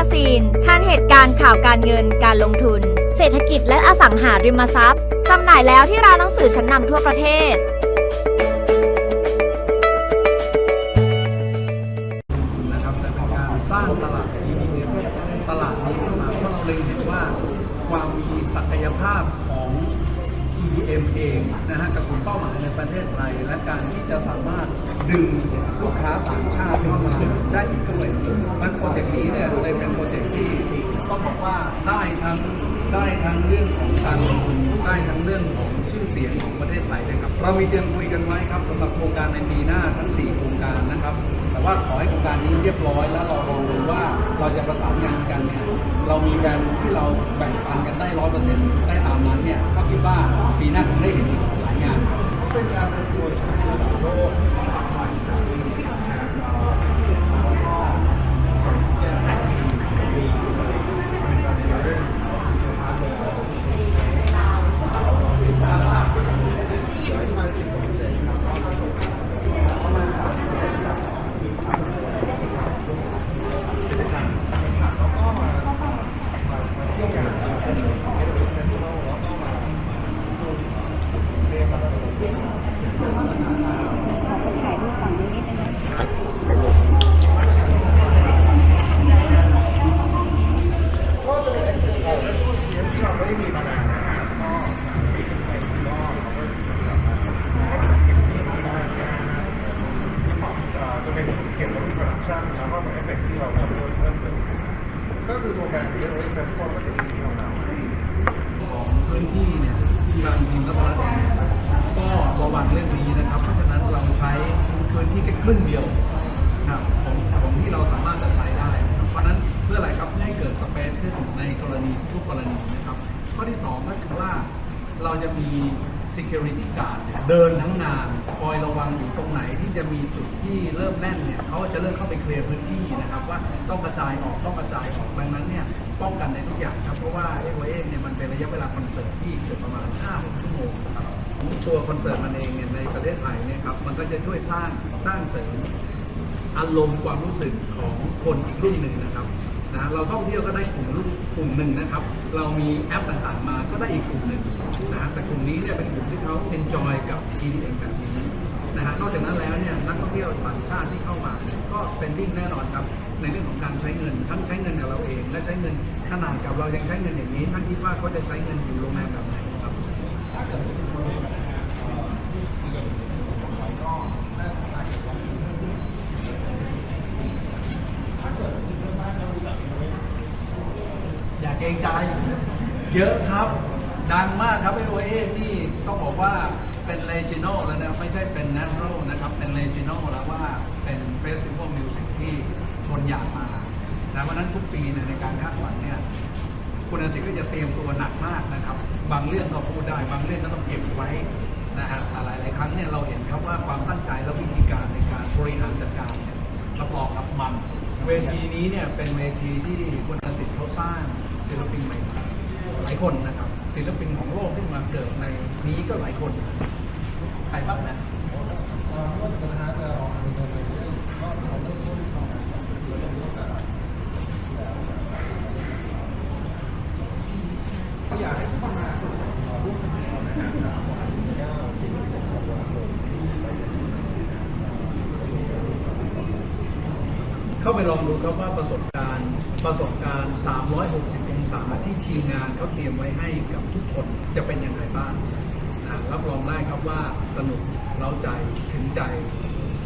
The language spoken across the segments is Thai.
าแมกาซีนทานเหตุการณ์ข่าวการเงินการลงทุน เศรษฐกิจและอสังหาริมทรัพย์จำหน่ายแล้วที่ร้านหนังสือชั้นนำทั่วประเทศ นะครับและเป็นการสร้างตลาดนี้เนี่ยตลาดนี้ขึ้นมาเพราะเราเล็งเห็นว่าความมีศักยภาพ EM เองนะฮะกับกลุ่มเป้าหมายในประเทศไทย และการที่จะสามารถดึงลูกค้าต่างชาติเข้ามาได้อีกด้วยมันโปรเจกต์นี้เนี่ยเลยเป็นโปรเจกต์ที่ต้องบอกว่าได้ทั้งได้ทั้งเรื่องของการลงทุนได้ทั้งเรื่องของชื่อเสียงของประเทศไทยด้วยครับเรามีเตรียมคุยกันไว้ครับสำหรับโครงการในปีหน้าทั้ง 4 โครงการนะครับ แต่ว่าขอให้โครงการนี้เรียบร้อยแล้วเราลองดูว่าเราจะประสานงานกันเนี่ยเรามีการที่เราแบ่งปันกันได้ร้อยเปอร์เซ็นต์ได้ตามนั้นเนี่ย คิดว่าปีหน้าคงได้เห็นหลายงานเป็นการประกวช่วยระดับโลกสามวันจากที่แล้วก็แก้ไขมีสุขภาพเป็นการในเรื่องสุขภาพเลยเหลือประมาณสิบเปอร์เซ็นต์ครับก็ประสบประมาณสามสิบเปอร์เซ็นต์จากมีความเป็นตัวใช่ช่วงเป็นทางเป็นทางแล้วก็มามามาเที่ยวงานนะครับเป็นเป็นเฟสติวัลแล้วก็มามาช่วงเรียกว่าเป็นมาตรการมา ถ่ายรูปฝั่งนี้นิดนึงนะ ก็จะเป็นเรื่องของเรื่องที่เราไม่ได้มีมานานนะครับก็ปีที่ไปก็เราก็กลับมาที่ของจะเป็นเกี่ยวกับโปรดักชันแล้วก็เป็นเอฟเฟกต์ที่เราทำเพิ่มเติมก็คือตัวแบรนด์เรื่องนี้เป็นพวกก็จะมีที่เราทำให้ ของพื้นที่เนี่ยที่บางทีมก็ตอนแรกก็ระวังเรื่องนี้นะครับ เพราะฉะนั้นเราใช้พื้นที่แค่ค รึ่งเดียวนะครับของของที่เราสามารถจะใช้ได้ เพราะนั้นเพื่ออะไรครับเพื่อให้เกิดสเปซขึ้นในกรณีทุกกรณีนะครับ ข้อที่สองก็คือว่าเราจะมี security guard เดินทั้งงานคอยระวังอยู่ตรงไหนที่จะมีจุดที่เริ่มแน่นเนี่ยเขาจะเริ่มเข้าไปเคลียร์พื้นที่นะครับว่าต้องกระจายออกต้องกระจายออกดังนั้นเนี่ยป้องกันในทุกอย่างครับเพราะว่าเอโอเอเนี่ยมันเป็นระยะเวลาคอนเสิร์ตที่เกือบประมาณ5ชั่วโมงนะครับ ตัวคอนเสิร์ตมันเองเนี่ยในประเทศไทยเนี่ยครับมันก็จะช่วยสร้างสร้างเสริมอารมณ์ความรู้สึกของคนอีกรุ่นหนึ่งนะครับนะเราท่องเที่ยวก็ได้กลุ่มรุ่นกลุ่มหนึ่งนะครับ เรามีแอปต่างๆมาก็ได้อีกกลุ่มหนึ่งนะแต่กลุ่มนี้เนี่ยเป็นกลุ่มที่เขา enjoy กับ EDM แบบนี้นะฮะนอกจากนั้นแล้วเนี่ยนักท่องเที่ยวต่างชาติที่เข้ามาก็ spending แน่นอนครับในเรื่องของการใช้เงินทั้งใช้เงินกับเราเอง และใช้เงินขนาดกับเรายังใช้เงินอย่างนี้ท่านคิดว่าเขาจะใช้เงินอยู่โรงแรมแบบไหนครับ อย่าเกรงใจ เยอะครับ ดังมากครับไอโอเอนี่ต้องบอกว่าเป็นเลจิโนแล้วนะไม่ใช่เป็น n a t u r a l นะครับ เป็นเลจิโนแล้วว่าเป็นเฟสติวัลมิวสิกที่คนอยากมานะเพราะนั้นทุกปีเนี่ยในการคาดหวังเนี่ย คุณอาศิษย์ก็จะเตรียมตัวหนักมากนะครับ บางเรื่องก็พูดได้ บางเรื่องก็ต้องเก็บไว้นะฮะหลายหลายครั้งเนี่ยเราเห็นครับว่าความตั้งใจและวิธีการในการบริหารจัดการเนี่ยรับรองครับมัน เวทีนี้เนี่ยเป็นเวทีที่คุณอาศิษย์เขาสร้างศิลปินใหม่หลายคนนะครับ ศิลปินของโลกที่มาเกิดในนี้ก็หลายคนใครบ้างนะว่าจะนะฮะจะออกมาเป็นเรื่องก็เขาเริ่มต้นของเรื่องแต่อยากให้ทุกคนมาสนุกรูปสมัยเรานะฮะสามวันเก้าสิบสิบเอ็ดธันวาคมไปเจอกัน เข้า ไปลองดูครับว่าประสบการณ์ประสบการณ์ 360 องศาที่ทีมงานเขาเตรียมไว้ให้กับทุกคนจะเป็นอย่างไรบ้างนะรับรองได้ครับว่าสนุกเร้าใจถึงใจ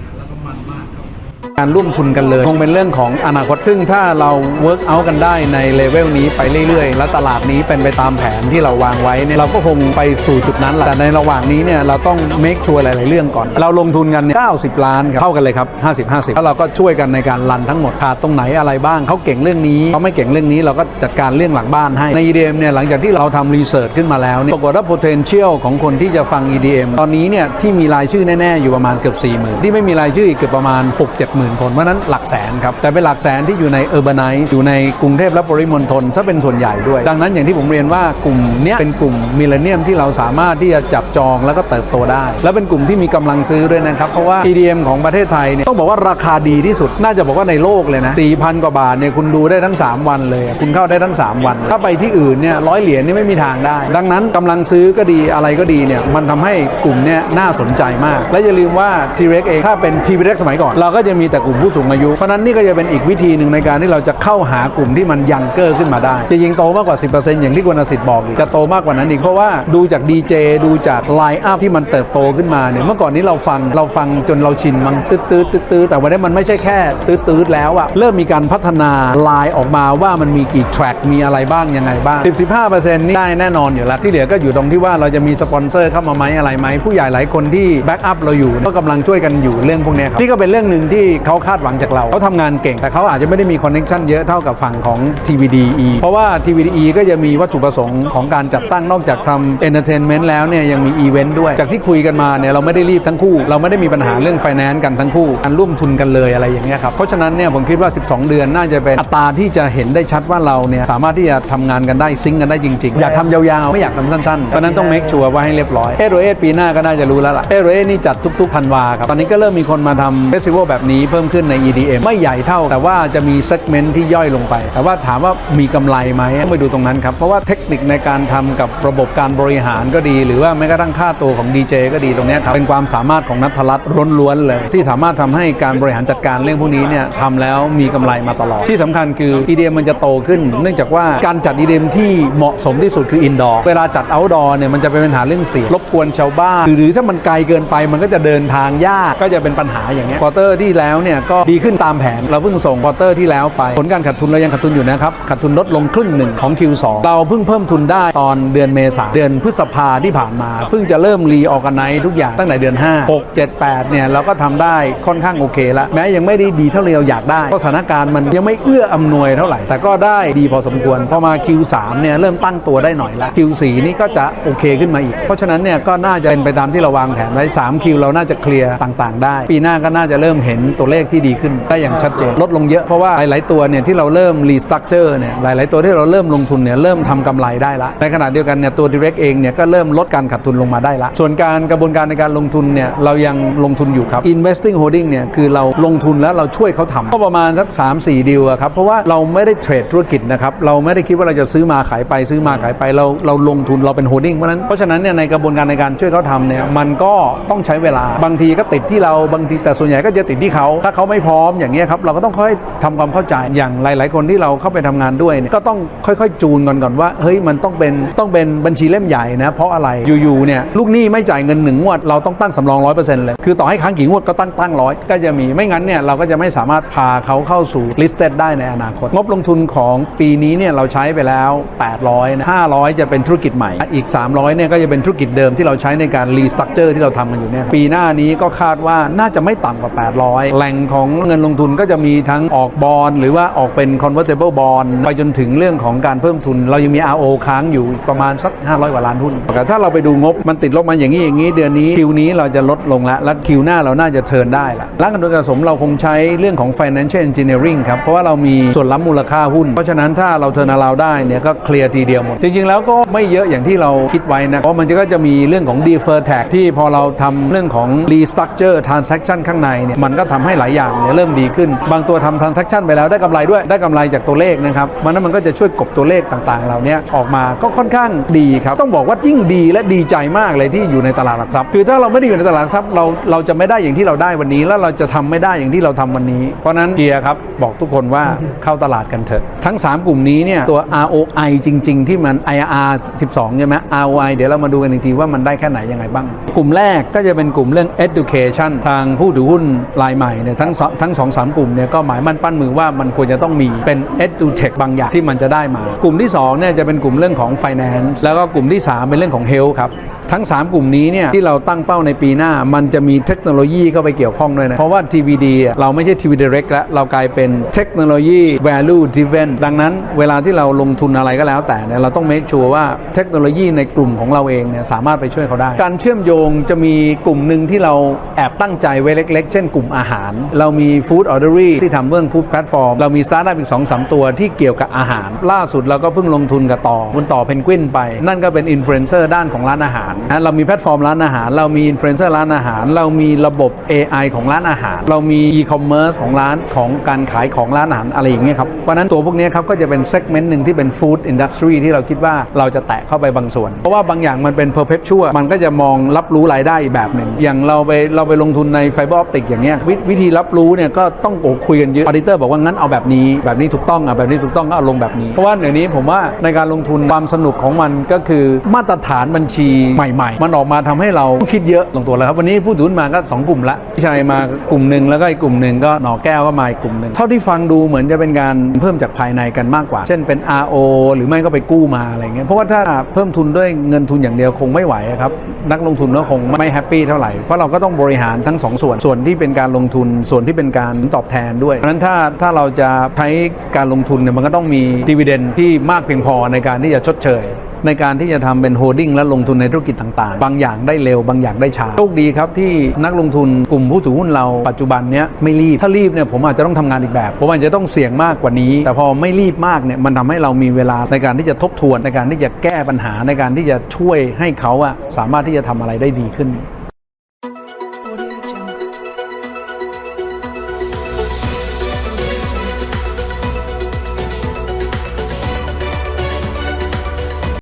นะแล้วก็มันมากครับ การร่วมทุนกันเลย คงเป็นเรื่องของอนาคต ซึ่งถ้าเราเวิร์กเอากันได้ในเลเวลนี้ไปเรื่อยๆ และตลาดนี้เป็นไปตามแผนที่เราวางไว้เนี่ยเราก็คงไปสู่จุดนั้นแหละแต่ในระหว่างนี้เนี่ยเราต้องเมคชัวร์หลาย ๆ เรื่องก่อน เราลงทุนกันเนี่ย90 ล้านครับเท่ากันเลยครับ 50 50 แล้วเราก็ช่วยกันในการรันทั้งหมดขาดตรงไหนอะไรบ้างเขาเก่งเรื่องนี้เขาไม่เก่งเรื่องนี้เราก็จัดการเรื่องหลังบ้านให้ใน EDM เนี่ยหลังจากที่เราทำรีเสิร์ชขึ้นมาแล้วเนี่ยปรากฏว่า potential ของคนที่จะฟัง EDM ตอนนี้เนี่ยที่มีรายชื่อแน่ๆอยู่ประมาณเกือบ4 0,000ที่ไม่มีรายชื่ออีกเกือบประมาณ6 7 70,000 คนเพราะนั้นหลักแสนครับ แต่เป็นหลักแสนที่อยู่ใน urbanized อยู่ในกรุงเทพและปริมณฑลซะเป็นส่วนใหญ่ด้วย ดังนั้นอย่างที่ผมเรียนว่ากลุ่มเนี้ยเป็นกลุ่มมิเลเนียมที่เราสามารถที่จะจับจองแล้วก็เติบโตได้ และเป็นกลุ่มที่มีกำลังซื้อด้วยนะครับ เพราะว่า EDM ของประเทศไทยเนี่ยต้องบอกว่าราคาดีที่สุดน่าจะบอกว่าในโลกเลยนะ4,000 กว่าบาทเนี่ยคุณดูได้ทั้ง 3 วันเลย คุณเข้าได้ทั้ง 3 วัน ถ้าไปที่อื่นเนี่ยร้อยเหรียญนี่ไม่มีทางได้ ดังนั้นกำลังซื้อก็ดีอะไรก็ดีเนี่ยมันทำให้กลุ่มเนี่ยน่าสนใจมาก และอย่าลืมว่า T-Rex เองถ้าเป็น T-Rex สมัยก่อนเราก็จะมีแต่กลุ่มผู้สูงอายุ เพราะนั้นนี่ก็จะเป็นอีกวิธีหนึ่งในการที่เราจะเข้าหากลุ่มที่มันยังเกอร์ขึ้นมาได้ จะยิงโตมากกว่า 10%อย่างที่คุณสิทธิ์บอกอีกจะโตมากกว่านั้นอีกเพราะว่าดูจากดีเจดูจากไลน์อัพที่มันเติบโตขึ้นมาเนี่ยเมื่อก่อนนี้เราฟังเราฟังจนเราชินมันตืดตืดตืดตืดแต่วันนี้มันไม่ใช่แค่ตืดตืดแล้วอะเริ่มมีการพัฒนาไลน์ออกมาว่ามันมีกี่แทร็กมีอะไรบ้างยังไงบ้าง 10-15%นี่ได้แน่นอนอยู่แล้วที่เหลือก็อยู่ตรงที่ว่าเราจะมีสปอนเซอร์เข้ามาไหมอะไรไหมผู้ใหญ่หลายคนที่แบ็กอัพเราอยู่ก็กำลังช่วยกันอยู่เรื่องพวกเนี้ครับนี่ก็เป็นเรื่องหนึ่งที่เขาคาดหวังจากเราเขาทำงานเก่ง แต่เขาอาจจะไม่ได้มีคอนเนคชันเยอะเท่ากับฝั่งของ TVDE เพราะว่า TVDE ก็จะมีวัตถุประสงค์ของการจัดตั้งนอกจากทำเอนเตอร์เทนเมนต์แล้วเนี่ยยังมีอีเวนต์ด้วย จากที่คุยกันมาเนี่ยเราไม่ได้รีบทั้งคู่ เราไม่ได้มีปัญหาเรื่องไฟแนนซ์กันทั้งคู่การร่วมทุนกันเลยอะไรอย่างเงี้ยครับเพราะฉะนั้นเนี่ยผมคิดว่า 12 เดือนน่าจะเป็นอัตราที่จะเห็นได้ชัดว่าเราเนี่ยสามารถที่จะทำงานกันได้ซิงกันได้จริงๆ อยากทำยาวๆ ไม่อยากทำสั้นๆเพราะนั้นต้องเมคชัวร์ว่าให้เรียบร้อยเอโรเอปีหน้าก็น่าจะรู้แล้วล่ะเอโรเอนี่จัดทุกๆธันวาครับตอนนี้ก็เริ่มมีคนมาทำเฟสติวัลแบบนี้เพิ่มขึ้นใน EDM ไม่ใหญ่เท่า แต่ว่าจะมีเซกเมนต์ที่ย่อยลงไป แต่ว่าถามว่ามีกำไรไหมต้องไปดูตรงนั้นครับ เพราะว่าเทคนิคในการทำกับระบบการบริหารก็ดี หรือว่าแม้กระทั่งค่าตัวของดีเจก็ดีตรงนี้ครับ เป็นความสามารถของนัทรัตน์ล้วนๆเลย ที่สามารถทำให้การบริหารจัดการเรื่องพวกนี้เนี่ยทำแล้วมีกำไรมาตลอด ที่สำคัญคือ EDM มันจะโตขึ้น เนื่องจากว่าการจัด EDM ที่เหมาะสมที่สุดคือ indoor เวลาจัด outdoor เนี่ยมันจะเป็นปัญหาเรื่องเสียงรบกวนชาวบ้านหรือหรือถ้ามันไกลเกินไปมันก็จะเดินทางยากก็จะเป็นปัญหาอย่างเงี้ยควอเตอร์ที่แล้วแล้วเนี่ยก็ดีขึ้นตามแผน เราเพิ่งส่งควอเตอร์ที่แล้วไป ผลการขาดทุนเรายังขาดทุนอยู่นะครับขาดทุนลดลงครึ่งหนึ่งของ Q2 เราเพิ่งเพิ่มทุนได้ตอนเดือนเมษาเดือนพฤษภาที่ผ่านมา เพิ่งจะเริ่มรีออกกันไนทุกอย่างตั้งแต่เดือน 5 6 7 8เนี่ยเราก็ทำได้ค่อนข้างโอเคแล้วแม้ยังไม่ได้ดีเท่าที่เราอยากได้เพราะสถานการณ์มันยังไม่เอื้ออำนวยเท่าไหร่ แต่ก็ได้ดีพอสมควรพอมา Q3 เนี่ยเริ่มตั้งตัวได้หน่อยละ Q4 นี่ก็จะโอเคขึ้นมาอีก เพราะฉะนั้นเนี่ยก็น่าจะเป็นไปตามที่เราวางแผนไว้3 Q เราน่าจะเคลียร์ต่าง ๆ ได้ ปีหน้าก็น่าจะเริ่มเห็นตัวเลขที่ดีขึ้นได้อย่างชัดเจน ลดลงเยอะเพราะว่าหลาย ๆ ตัวเนี่ยที่เราเริ่มรีสตรัคเจอร์เนี่ยหลาย ๆ ตัวที่เราเริ่มลงทุนเนี่ยเริ่มทำกำไรได้ละในขณะเดียวกันเนี่ยตัว Direct เองเนี่ยก็เริ่มลดการขาดทุนลงมาได้ละส่วนการกระบวนการในการลงทุนเนี่ยเรายังลงทุนอยู่ครับ investing holding เนี่ยคือเราลงทุนแล้วเราช่วยเขาทำก็ประมาณสัก3 4ดีลอะครับเพราะว่าเราไม่ได้เทรดธุรกิจนะครับเราไม่ได้คิดว่าเราจะซื้อมาขายไปซื้อมาขายไปเราเราลงทุนเราเป็น holding เพราะฉะนั้นเพราะฉะนั้นเนี่ยในกระบวนการในการช่วยเขาทำเนี่ยมันก็ต้องใช้เวลาบางทีก็ติดที่เราบางทีแต่ส่วนใหญ่ก็จะติดที่เขาถ้าเขาไม่พร้อมอย่างเงี้ยครับเราก็ต้องค่อยทำความเข้าใจอย่างหลาย ๆ คนที่เราเข้าไปทำงานด้วยเนี่ยก็ต้องค่อยๆ จูนก่อนก่อนว่าเฮ้ยมันต้องเป็นต้องเป็นบัญชีเล่มใหญ่นะเพราะอะไรอยู่ๆเนี่ยลูกหนี้ไม่จ่ายเงินหนึ่งงวดเราต้องตั้งสำรองร้อยเปอร์เซ็นต์เลยคือต่อให้ค้างกี่งวดก็ตั้งตั้งร้อยก็จะมีไม่งั้นเนี่ยเราก็จะไม่สามารถพาเขาเข้าสู่ listed ได้ในอนาคต งบลงทุนของปีนี้เนี่ยเราใช้ไปแล้ว 800นะ500 จะเป็นธุรกิจใหม่ อีก 300เนี่ยก็จะเป็นธุรกิจเดิมที่เราใช้ในการ restructure ที่เราทำกันอยู่เนี่ยปีหน้านี้ก็คาดว่าน่าจะไม่ต่ำกว่า 800แหล่งของเงินลงทุนก็จะมีทั้งออกบอลหรือว่าออกเป็น convertible bond ไปจนถึงเรื่องของการเพิ่มทุน เรายังมี RO ค้างอยู่ประมาณสัก 500 กว่าล้านหุ้นแต่ถ้าเราไปดูงบมันติดลบมาอย่างนี้อย่างนี้เดือนนี้คิวนี้เราจะลดลงแล้วและคิวหน้าเราน่าจะเทิร์นได้ละร้านกันโดยสะสมเราคงใช้เรื่องของ financial engineering ครับเพราะว่าเรามีส่วนล้ำมูลค่าหุ้น เพราะฉะนั้นถ้าเราเทิร์นเราได้เนี่ยก็เคลียร์ทีเดียวหมดจริงๆแล้วก็ไม่เยอะอย่างที่เราคิดไว้นะเพราะมันก็จะมีเรื่องของ defer tax ที่พอเราทำเรื่องของ restructure transaction ข้างในเนี่ยมันก็ทำให้หลายอย่างเนี่ยเริ่มดีขึ้น บางตัวทำ transaction ไปแล้วได้กำไรด้วยได้กำไรจากตัวเลขนะครับมันนั้นมันก็จะช่วยกบตัวเลขต่างๆเหล่านี้ออกมาก็ค่อนข้างดีครับ ต้องบอกว่ายิ่งดีและดีใจมากเลยที่อยู่ในตลาดหลักทรัพย์คือถ้าเราไม่ได้อยู่ในตลาดหลักทรัพย์เราเราจะไม่ได้อย่างที่เราได้วันนี้ แล้วเราจะทำไม่ได้อย่างที่เราทำวันนี้ เพราะฉะนั้นเกียร์ครับบอกทุกคนว่าเข้าตลาดกันเถอะทั้ง 3 กลุ่มนี้เนี่ยตัว ROI จริง ๆ ที่มัน IRR 12ใช่ไหม ROI เดี๋ยวเรามาดูกันอีกทีว่ามันได้แค่ไหนยังไงบ้าง กลุ่มแรกก็จะเป็นกลุ่มเรื่อง education ทางผู้ถือหุ้นรายใหม่เนี่ยทั้งสองทั้งสองสามกลุ่มเนี่ยก็หมายมั่นปั้นมือว่ามันควรจะต้องมีเป็น edutech บางอย่างที่มันจะได้มา กลุ่มที่2เนี่ยจะเป็นกลุ่มเรื่องของ finance แล้วก็กลุ่มที่ 3 เป็นเรื่องของ health ครับ ทั้ง 3 กลุ่มนี้เนี่ยที่เราตั้งเป้าในปีหน้า มันจะมีเทคโนโลยีเข้าไปเกี่ยวข้องด้วยนะ เพราะว่า TVD เราไม่ใช่ TV Direct แล้ว เรากลายเป็นเทคโนโลยี value driven ดังนั้นเวลาที่เราลงทุนอะไรก็แล้วแต่เนี่ยเราต้อง make sure ว่าเทคโนโลยีในกลุ่มของเราเองเนี่ยสามารถไปช่วยเขาได้ การเชื่อมโยงจะมีกลุ่มหนึ่งที่เราแอบตั้งใจไว้เล็ก ๆ เช่นกลุ่มอาหาร เรามี food ordery ที่ทำเรื่อง food platform เรามีสตาร์ทอัพอีก2 3ตัวที่เกี่ยวกับอาหาร ล่าสุดเราก็เพิ่งลงทุนกับต่อคุณต่อเพนกวินไป นั่นก็เป็นอินฟลูเอนเซอร์ด้านของร้านอาหารนะเรามีแพลตฟอร์มร้านอาหาร เรามีอินฟลูเอนเซอร์ร้านอาหาร เรามีระบบ AI ของร้านอาหาร เรามีอีคอมเมิร์ซของร้านของการขายของร้านอาหารอะไรอย่างเงี้ยครับเพราะนั้นตัวพวกนี้ครับก็จะเป็นเซกเมนต์หนึ่งที่เป็นฟู้ดอินดัสทรีที่เราคิดว่าเราจะแตะเข้าไปบางส่วน เพราะว่าบางอย่างมันเป็นเพอร์เพ t ชัวมันก็จะมองรับรู้รายได้อีกแบบหนึ่งอย่างเราไปเราไปลงทุนในไฟเบอร์ออปติกอย่างเงี้ยววิธีรับรู้เนี่ยก็ต้องโอ้คุยกันเยอะออดิเตอร์บอกว่างั้นเอาแบบนี้แบบนี้ถูกต้องอะแบบนี้ถูกต้องก็เอาลงแบบนี้เพราะว่าเดี๋ยวนี้ผมว่าในการลงทุนความสนุกของมันก็คือมาตรฐานบัญชีใหม่ๆ มันออกมาทำให้เราคิดเยอะลงตัวแล้วครับ วันนี้ผู้ถือหุ้นมาก็สองกลุ่มละพี่ชัยมากลุ่มหนึ่งแล้วก็อีกกลุ่มหนึ่งก็หนอแก้วก็มาอีกกลุ่มหนึ่งเท่าที่ฟังดูเหมือนจะเป็นการเพิ่มจากภายในกันมากกว่า เช่นเป็น RO หรือไม่ก็ไปกู้มาอะไรเงี้ยเพราะว่าถ้าเพิ่มทุนด้วยเงินทุนอย่างเดียวคงไม่ไหวครับนักลงทุนก็คงไม่แฮปปี้เท่าไหร่เพราะเราก็ต้องบริหารทั้งสองส่วนส่วนที่เป็นการลงทุนส่วนที่เป็นการตอบแทนด้วยเพราะฉะนั้นถ้าถ้าเราจะใช้การลงทุนเนี่ยมันก็ต้องมีดีเวเดนที่มากเพียงพอในการที่จะชดเชย ในการที่จะทำเป็นโฮดดิ้งและลงทุนในธุรกิจต่างๆ บางอย่างได้เร็ว บางอย่างได้ช้าโชคดีครับที่นักลงทุนกลุ่มผู้ถือหุ้นเราปัจจุบันเนี้ยไม่รีบ ถ้ารีบเนี่ยผมอาจจะต้องทำงานอีกแบบ ผมอาจจะต้องเสี่ยงมากกว่านี้ แต่พอไม่รีบมากเนี่ยมันทำให้เรามีเวลาในการที่จะทบทวนในการที่จะแก้ปัญหาในการที่จะช่วยให้เขาอะสามารถที่จะทำอะไรได้ดีขึ้น